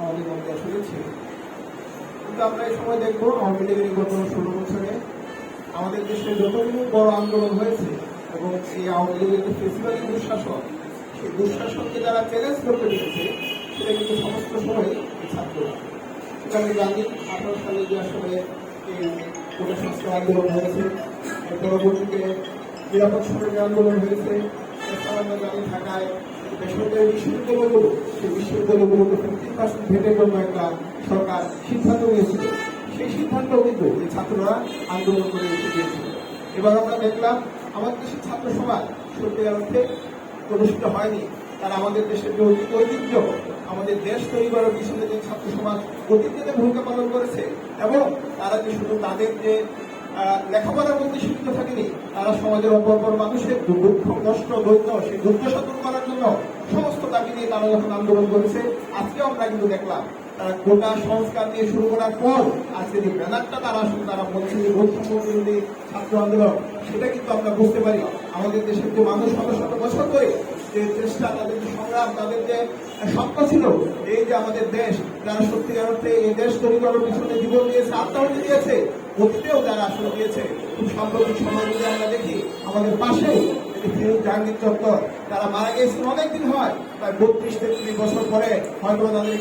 আমাদের মধ্যে আসলে ছিল কিন্তু আমরা এই সময় দেখব, আওয়ামী লীগের গত ষোলো বছরে আমাদের দেশে যতগুলো বড় আন্দোলন হয়েছে এবং এই আওয়ামী লীগের যে ফেসিবাদী দুঃশাসন, সেই দুঃশাসনকে যারা চ্যালেঞ্জ করতে পেরেছে, সেটা কিন্তু সমস্ত সময় ছাত্ররা সেটা আমি জানি আঠারো সালে যে আসলে কোটা সংস্কার আন্দোলন হয়েছে পরবর্তীতে নিরাপদ সড়কের আন্দোলন হয়েছে আমরা জানি ঢাকায় বেসরকারি বিশ্ববিদ্যালয়গুলো, সেই বিশ্ববিদ্যালয়গুলোকে ফিফটি পার্সেন্ট ভেটের জন্য একটা সরকার সিদ্ধান্ত নিয়েছিল। সেই সিদ্ধান্ত কিন্তু এই ছাত্ররা আন্দোলন করে এসে দিয়েছিল এবার আমরা দেখলাম, আমাদের দেশের ছাত্র সমাজ সত্যি অর্থে প্রদর্শিত হয়নি। তারা আমাদের দেশের যে ঐতিহ্য, আমাদের দেশ তৈরি করার পিছনে যে ছাত্র সমাজ ঐতিহ্যতে ভূমিকা পালন করেছে, এবং তারা যে শুধু তাদের যে লেখাপড়ার মধ্যে সীমিত থাকেনি, তারা সমাজের অপর পর মানুষের দুঃখ, কষ্ট, দৈত্য, সেই দুঃখ সাধন করার জন্য সমস্ত দাবি নিয়ে তারা যখন আন্দোলন করেছে, আজকে আমরা কিন্তু দেখলাম তারা গোটা সংস্কার দিয়ে শুরু করার পর আজকে যে ব্যানারটা তারা আসলে তারা বলছে যে বৈষম্য ছাত্র আন্দোলন, সেটা কিন্তু আমরা বুঝতে পারি। আমাদের দেশের যে মানুষ শত শত যে চেষ্টা তাদের যে সংগ্রাম তাদের যে স্বপ্ন ছিল এই যে আমাদের দেশ, যারা সত্যিকার অর্থে এই দেশ তৈরি করার পিছনে জীবন দিয়েছে আত্মাহতি দিয়েছে, অতীতেও যারা আসলে দিয়েছে। খুব সাম্প্রতিক সময় যদি আমরা দেখি, আমাদের পাশে ফিরোজ জাহাঙ্গীর চত্বর, তারা মারা গিয়েছেন অনেকদিন হয়, প্রায় বত্রিশ তেত্রিশ বছর পরে হয়তো তাদের